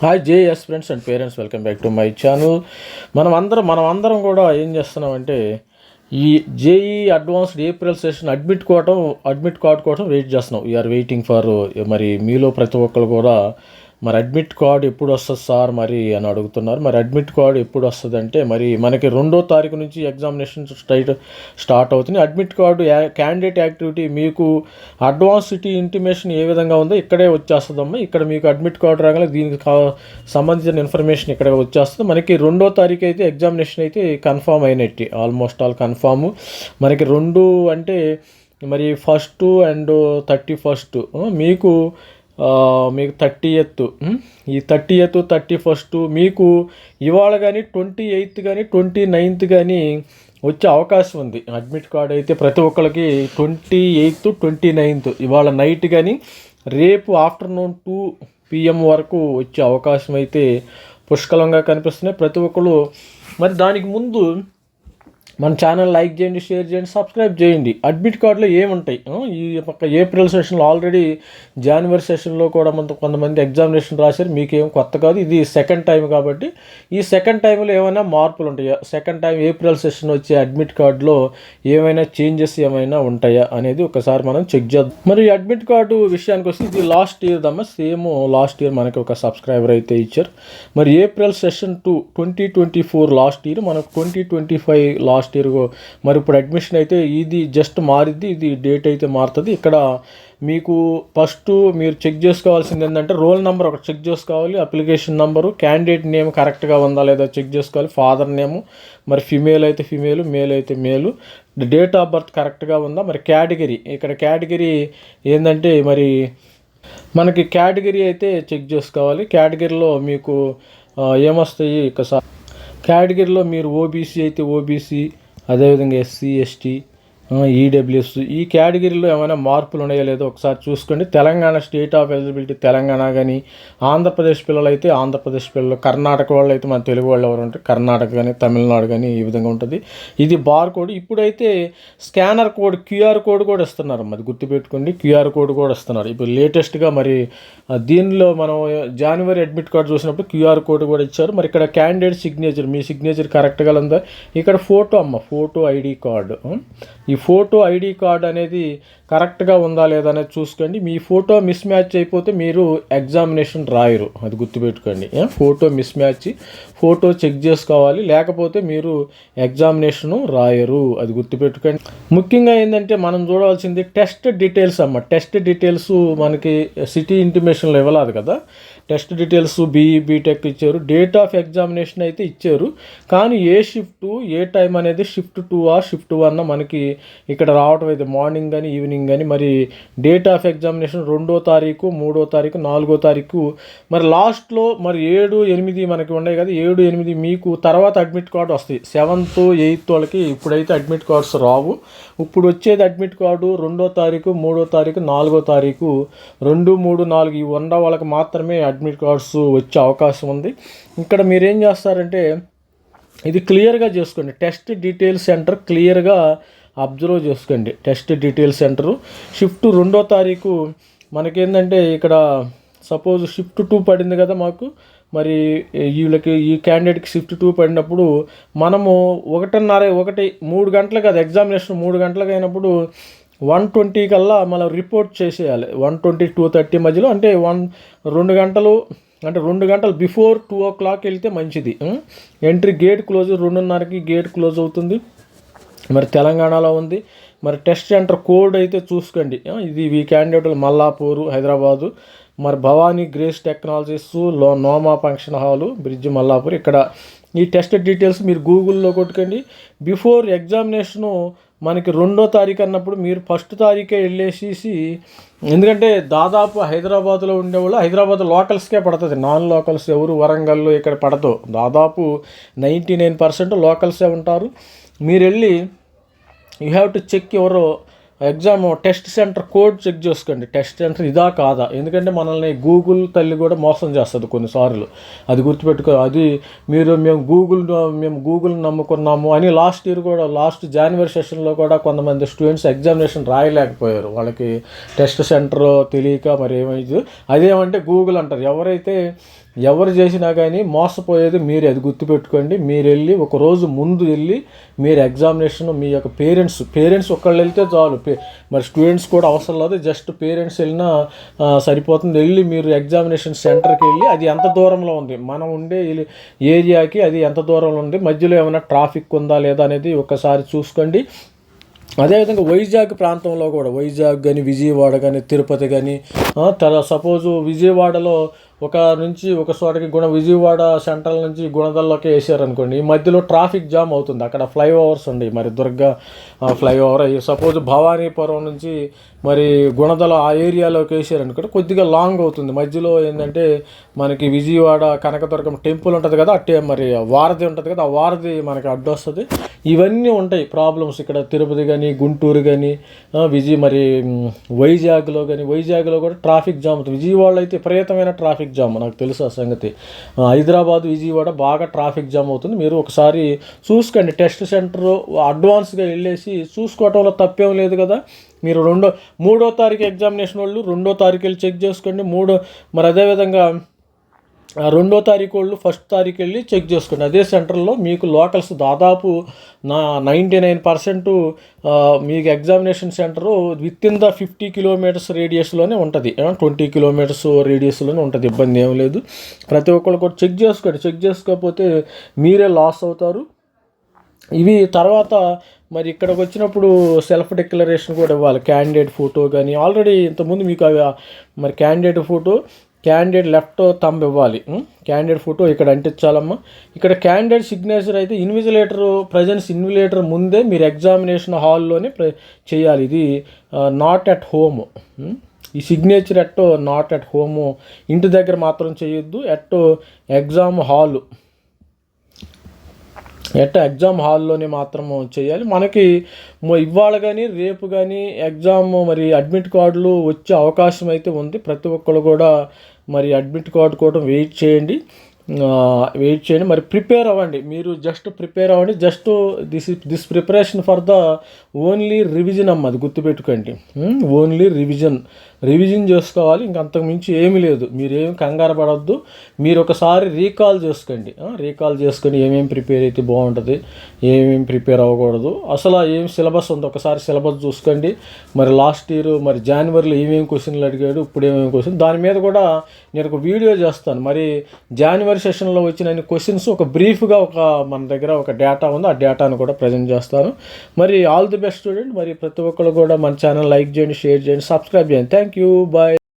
Hi JS friends and parents welcome back to my channel మనం అందరం మనం అందరం కూడా ఏం చేస్తున్నామంటే ఈ JEE advanced April session admit కోవటం అడ్మిట్ కార్డ్ కోసం వెయిట్ చేస్తున్నాం. వీఆర్ వెయిటింగ్ ఫర్ మరి మీలో ప్రతి ఒక్కరు కూడా మరి అడ్మిట్ కార్డ్ ఎప్పుడు వస్తుంది సార్ మరి? అని అడుగుతున్నారు. మరి అడ్మిట్ కార్డ్ ఎప్పుడు వస్తుంది అంటే మరి మనకి రెండో తారీఖు నుంచి ఎగ్జామినేషన్ స్టైట్ స్టార్ట్ అవుతుంది అడ్మిట్ కార్డు క్యాండిడేట్ యాక్టివిటీ మీకు అడ్వాన్స్ సిటీ ఇంటిమేషన్ ఏ విధంగా ఉందో ఇక్కడే వచ్చేస్తుందమ్మా. ఇక్కడ మీకు అడ్మిట్ కార్డు రాగానే దీనికి కా- సంబంధించిన ఇన్ఫర్మేషన్ ఇక్కడ వచ్చేస్తుంది. మనకి రెండో తారీఖు అయితే ఎగ్జామినేషన్ అయితే కన్ఫామ్ అయినట్టు ఆల్మోస్ట్ ఆల్ కన్ఫామ్. మనకి రెండు అంటే మరి ఫస్ట్ అండ్ థర్టీ ఫస్ట్ మీకు మీకు థర్టీ ఎయిత్ ఈ థర్టీ ఎయిత్ థర్టీ ఫస్ట్ మీకు ఇవాళ కానీ ట్వంటీ ఎయిత్ కానీ ట్వంటీ నైన్త్ కానీ వచ్చే అవకాశం ఉంది. అడ్మిట్ కార్డ్ అయితే ప్రతి ఒక్కరికి ట్వంటీ ఎయిత్ ట్వంటీ నైన్త్. ఇవాళ నైట్ కానీ రేపు ఆఫ్టర్నూన్ టూ పిఎం వరకు వచ్చే అవకాశం అయితే పుష్కలంగా కనిపిస్తున్నాయి. ప్రతి ఒక్కరు మరి దానికి ముందు మన ఛానల్ లైక్ చేయండి షేర్ చేయండి సబ్స్క్రైబ్ చేయండి. అడ్మిట్ కార్డులో ఏముంటాయి? ఈ పక్క ఏప్రిల్ సెషన్లో ఆల్రెడీ జనవరి సెషన్లో కూడా మన కొంతమంది ఎగ్జామినేషన్ రాశారు. మీకేం కొత్త కాదు. ఇది సెకండ్ టైం కాబట్టి ఈ సెకండ్ టైంలో ఏమైనా మార్పులు ఉంటాయా? సెకండ్ టైం ఏప్రిల్ సెషన్ వచ్చే అడ్మిట్ కార్డులో ఏమైనా చేంజెస్ ఏమైనా ఉంటాయా అనేది ఒకసారి మనం చెక్ చేద్దాం. మరి అడ్మిట్ కార్డు విషయానికి వస్తే ఇది లాస్ట్ ఇయర్ దమ్మ. సేమ్ లాస్ట్ ఇయర్ మనకి ఒక సబ్స్క్రైబర్ అయితే ఇచ్చారు. మరి April session two twenty twenty four last year మనకు twenty twenty five last year మరి ఇప్పుడు అడ్మిషన్ అయితే ఇది జస్ట్ మారిద్ది ఇది డేట్ అయితే మారుతుంది. ఇక్కడ మీకు ఫస్ట్ మీరు చెక్ చేసుకోవాల్సింది ఏంటంటే రోల్ నెంబర్ ఒకటి చెక్ చేసుకోవాలి అప్లికేషన్ నెంబరు క్యాండిడేట్ నేమ్ కరెక్ట్గా ఉందా లేదా చెక్ చేసుకోవాలి ఫాదర్ నేము మరి ఫిమేల్ అయితే ఫిమేల్ మేల్ అయితే మేలు డేట్ ఆఫ్ బర్త్ కరెక్ట్గా ఉందా మరి కేటగిరీ ఇక్కడ కేటగిరీ ఏంటంటే మరి మనకి కేటగిరీ అయితే చెక్ చేసుకోవాలి. కేటగిరీలో మీకు ఏమొస్తాయి ఇక కేటగిరీలో మీరు ఓబీసీ అయితే ఓబీసీ అదేవిధంగా ఎస్సీ ఎస్టీ ఈడబ్ల్యూఎస్ ఈ కేటగిరీలో ఏమైనా మార్పులు ఉన్నాయో లేదో ఒకసారి చూసుకోండి. Telangana state of eligibility Telangana కానీ ఆంధ్రప్రదేశ్ పిల్లలు అయితే ఆంధ్రప్రదేశ్ పిల్లలు కర్ణాటక వాళ్ళు అయితే మన తెలుగు వాళ్ళు ఎవరు ఉంటారు? కర్ణాటక కానీ తమిళనాడు కానీ ఈ విధంగా ఉంటుంది. ఇది బార్ కోడ్. ఇప్పుడైతే స్కానర్ కోడ్ క్యూఆర్ కోడ్ కూడా ఇస్తున్నారు మరి. గుర్తుపెట్టుకోండి క్యూఆర్ కోడ్ కూడా ఇస్తున్నారు. ఇప్పుడు లేటెస్ట్గా మరి దీనిలో మనం జనవరి అడ్మిట్ కార్డ్ చూసినప్పుడు క్యూఆర్ కోడ్ కూడా ఇచ్చారు. మరి ఇక్కడ క్యాండిడేట్ సిగ్నేచర్ మీ సిగ్నేచర్ కరెక్ట్గా ఉందా? ఇక్కడ ఫోటో అమ్మ ఫోటో ఐడి కార్డు. ఈ ఫోటో ఐడి కార్డ్ అనేది కరెక్ట్గా ఉందా లేదా అనేది చూసుకోండి. మీ ఫోటో మిస్ మ్యాచ్ అయిపోతే మీరు ఎగ్జామినేషన్ రాయరు. అది గుర్తుపెట్టుకోండి. Photo miss match photo check చేసుకోవాలి. లేకపోతే మీరు ఎగ్జామినేషను రాయరు. అది గుర్తుపెట్టుకోండి. ముఖ్యంగా ఏంటంటే మనం చూడవలసింది టెస్ట్ డీటెయిల్స్ అమ్మ. టెస్ట్ డీటెయిల్స్ మనకి సిటీ ఇంటిమేషన్లో ఇవ్వలేదు కదా. టెస్ట్ డీటెయిల్స్ బీఈ బీటెక్ ఇచ్చారు. డేట్ ఆఫ్ ఎగ్జామినేషన్ అయితే ఇచ్చారు. కానీ ఏ షిఫ్ట్ ఏ టైం అనేది షిఫ్ట్ టూ ఆ షిఫ్ట్ వన్ మనకి ఇక్కడ రావటం అయితే మార్నింగ్ కానీ ఈవినింగ్ కానీ మరి డేట్ ఆఫ్ ఎగ్జామినేషన్ రెండో తారీఖు మూడో తారీఖు నాలుగో తారీఖు. మరి లాస్ట్లో మరి ఏడు ఎనిమిది మనకి ఉన్నాయి కదా ఏడు ఎనిమిది మీకు తర్వాత అడ్మిట్ కార్డు వస్తాయి. సెవెంత్ ఎయిత్ వాళ్ళకి ఇప్పుడైతే అడ్మిట్ కార్డ్స్ రావు. ఇప్పుడు వచ్చేది అడ్మిట్ కార్డు రెండో తారీఖు మూడో తారీఖు నాలుగో తారీఖు. రెండు మూడు నాలుగు ఈ ఉన్న వాళ్ళకి మాత్రమే అడ్మిట్ కార్డ్స్ వచ్చే అవకాశం ఉంది. ఇక్కడ మీరేం చేస్తారంటే ఇది క్లియర్గా చేసుకోండి. టెస్ట్ డీటెయిల్ సెంటర్ క్లియర్గా అబ్జర్వ్ చేసుకోండి. Test detail centre. షిఫ్ట్ రెండో తారీఖు మనకేంటంటే ఇక్కడ సపోజ్ షిఫ్ట్ టూ పడింది కదా మాకు. మరి వీళ్ళకి ఈ క్యాండిడేట్కి షిఫ్ట్ టూ పడినప్పుడు మనము ఒకటిన్నర ఒకటి మూడు గంటలకు కదా ఎగ్జామినేషన్ మూడు గంటలకు అయినప్పుడు వన్ ట్వంటీ కల్లా మనం రిపోర్ట్ చేసేయాలి. వన్ ట్వంటీ టూ థర్టీ మధ్యలో అంటే వన్ రెండు గంటలు అంటే రెండు గంటలు బిఫోర్ టూ ఓ క్లాక్ వెళ్తే మంచిది. ఎంట్రీ గేట్ క్లోజ్ రెండున్నరకి గేట్ క్లోజ్ అవుతుంది. మరి తెలంగాణలో ఉంది. మరి టెస్ట్ సెంటర్ కోడ్ అయితే చూసుకోండి. ఇది ఈ క్యాండిడేట్లు మల్లాపూరు హైదరాబాదు మరి భవానీ గ్రేస్ టెక్నాలజీస్లో నోమా ఫంక్షన్ హాలు బ్రిడ్జ్ మల్లాపూర్. ఇక్కడ ఈ టెస్ట్ డీటెయిల్స్ మీరు గూగుల్లో కొట్టుకోండి. బిఫోర్ ఎగ్జామినేషను మనకి రెండో తారీఖు అన్నప్పుడు మీరు ఫస్ట్ తారీఖే వెళ్ళేసేసి ఎందుకంటే దాదాపు హైదరాబాద్లో ఉండేవాళ్ళు హైదరాబాద్ లోకల్స్కే పడుతుంది. నాన్ లోకల్స్ ఎవరు వరంగల్లో ఇక్కడ పడదు. దాదాపు నైంటీ నైన్ పర్సెంట్ లోకల్సే ఉంటారు. మీరు వెళ్ళి యూ హ్యావ్ టు చెక్ ఎవరో exam test centre code check చేసుకోండి. టెస్ట్ సెంటర్ ఇదా కాదా? ఎందుకంటే మనల్ని గూగుల్ తల్లి కూడా మోసం చేస్తుంది కొన్నిసార్లు అది గుర్తుపెట్టుకో అది మీరు మేము గూగుల్ మేము గూగుల్ నమ్ముకున్నాము అని లాస్ట్ ఇయర్ కూడా లాస్ట్ జనవరి సెషన్లో కూడా కొంతమంది స్టూడెంట్స్ ఎగ్జామినేషన్ రాయలేకపోయారు. వాళ్ళకి టెస్ట్ సెంటర్ తెలియక మరి ఏమైంది? అదేమంటే గూగుల్ అంటారు. ఎవరైతే ఎవరు చేసినా కానీ మోసపోయేది మీరు. అది గుర్తుపెట్టుకోండి. మీరు వెళ్ళి ఒక రోజు ముందు వెళ్ళి మీరు ఎగ్జామినేషన్ మీ యొక్క పేరెంట్స్ పేరెంట్స్ ఒకళ్ళు వెళ్తే చాలు. మరి స్టూడెంట్స్ కూడా అవసరం లేదు జస్ట్ పేరెంట్స్ వెళ్ళినా సరిపోతుంది. వెళ్ళి మీరు ఎగ్జామినేషన్ సెంటర్కి వెళ్ళి అది ఎంత దూరంలో ఉంది? మనం ఉండే ఏరియాకి అది ఎంత దూరంలో ఉంది? మధ్యలో ఏమైనా ట్రాఫిక్ ఉందా లేదా అనేది ఒకసారి చూసుకోండి. అదేవిధంగా వైజాగ్ ప్రాంతంలో కూడా వైజాగ్ కానీ విజయవాడ కానీ తిరుపతి కానీ తర్వాత సపోజు విజయవాడలో ఒక నుంచి ఒక చోటకి గుణ విజయవాడ సెంట్రల్ నుంచి గుణదల్లోకి వేసారనుకోండి ఈ మధ్యలో ట్రాఫిక్ జామ్ అవుతుంది. అక్కడ ఫ్లైఓవర్స్ ఉన్నాయి మరి దుర్గా ఫ్లైఓవర్ అయ్యి సపోజ్ భవానీపురం నుంచి మరి గుణదల ఆ ఏరియాలోకి వేసారనుకోండి కొద్దిగా లాంగ్ అవుతుంది. మధ్యలో ఏంటంటే మనకి విజయవాడ కనకదుర్గం టెంపుల్ ఉంటుంది కదా అట్టే మరి వారధి ఉంటుంది కదా ఆ వారధి మనకి అడ్డొస్తుంది ఇవన్నీ ఉంటాయి ప్రాబ్లమ్స్ ఇక్కడ తిరుపతి కానీ గుంటూరు కానీ విజయ్ మరి వైజాగ్లో కానీ వైజాగ్లో కూడా ట్రాఫిక్ జామ్ అవుతుంది. విజయవాడలో అయితే విపరీతమైన ట్రాఫిక్ జామ్ నాకు తెలుసు ఆ సంగతి. హైదరాబాద్ విజయవాడ బాగా ట్రాఫిక్ జామ్ అవుతుంది. మీరు ఒకసారి చూసుకోండి. టెస్ట్ సెంటర్ అడ్వాన్స్గా వెళ్ళేసి చూసుకోవటంలో తప్పేం లేదు కదా. మీరు రెండో మూడో తారీఖు ఎగ్జామినేషన్ వాళ్ళు రెండో తారీఖు వెళ్ళి చెక్ చేసుకోండి. మూడో మరి అదేవిధంగా రెండో తారీఖు వాళ్ళు ఫస్ట్ తారీఖు వెళ్ళి చెక్ చేసుకోండి అదే సెంటర్లో మీకు లోకల్స్ దాదాపు నా నైంటీ నైన్ పర్సెంట్ మీకు examination centre within the fifty kilometres రేడియస్లోనే ఉంటుంది. ట్వంటీ కిలోమీటర్స్ రేడియస్లోనే ఉంటుంది. ఇబ్బంది ఏం లేదు. ప్రతి ఒక్కళ్ళు కూడా చెక్ చేసుకోండి. చెక్ చేసుకోకపోతే మీరే లాస్ అవుతారు. ఇవి తర్వాత మరి ఇక్కడికి వచ్చినప్పుడు సెల్ఫ్ డిక్లరేషన్ కూడా ఇవ్వాలి. క్యాండిడేట్ ఫోటో కానీ ఆల్రెడీ ఇంతకుముందు మీకు అవి మరి candidate photo candidate left thumb ఇవ్వాలి. క్యాండిడేట్ ఫోటో ఇక్కడ అంటించాలమ్మా. ఇక్కడ క్యాండిడేట్ సిగ్నేచర్ అయితే ఇన్విజిలేటర్ ప్రజెన్స్ ఇన్విజిలేటర్ ముందే మీరు ఎగ్జామినేషన్ హాల్లోనే ప్ర చేయాలి. ఇది నాట్ అట్ హోమ్ ఈ signature at not at home ఇంటి దగ్గర మాత్రం చేయొద్దు. At exam hall at exam హాల్లోనే మాత్రము చేయాలి. మనకి ఇవాళ కానీ రేపు కానీ ఎగ్జామ్ మరి అడ్మిట్ కార్డులు వచ్చే అవకాశం అయితే ఉంది. ప్రతి ఒక్కరు కూడా మరి అడ్మిట్ కార్డు కోసం వెయిట్ చేయండి. వెయిట్ చేయండి. మరి ప్రిపేర్ అవ్వండి. మీరు జస్ట్ ప్రిపేర్ అవ్వండి. Just this this preparation for the only revision అమ్మ అది గుర్తుపెట్టుకోండి. ఓన్లీ రివిజన్ రివిజన్ చేసుకోవాలి. ఇంక అంతకుమించి ఏమీ లేదు. మీరు ఏమి కంగారు పడవద్దు మీరు ఒకసారి రీకాల్ చేసుకోండి. రీకాల్ చేసుకొని ఏమేమి ప్రిపేర్ అయితే బాగుంటుంది ఏమేమి ప్రిపేర్ అవ్వకూడదు. అసలు ఏం సిలబస్ ఉంది ఒకసారి సిలబస్ చూసుకోండి. మరి లాస్ట్ ఇయర్ మరి జనవరిలో ఏమేమి క్వశ్చన్లు అడిగాడు ఇప్పుడు ఏమేమి క్వశ్చన్ దాని మీద కూడా నేను ఒక వీడియో చేస్తాను. మరి జనవరి సెషన్లో వచ్చిన క్వశ్చన్స్ ఒక బ్రీఫ్గా ఒక మన దగ్గర ఒక డేటా ఉంది. ఆ డేటాను కూడా ప్రజెంట్ చేస్తాను. మరి ఆల్ ది బెస్ట్ స్టూడెంట్ మరి ప్రతి ఒక్కరు కూడా మన ఛానల్ లైక్ చేయండి షేర్ చేయండి సబ్స్క్రైబ్ చేయండి. Thank you bye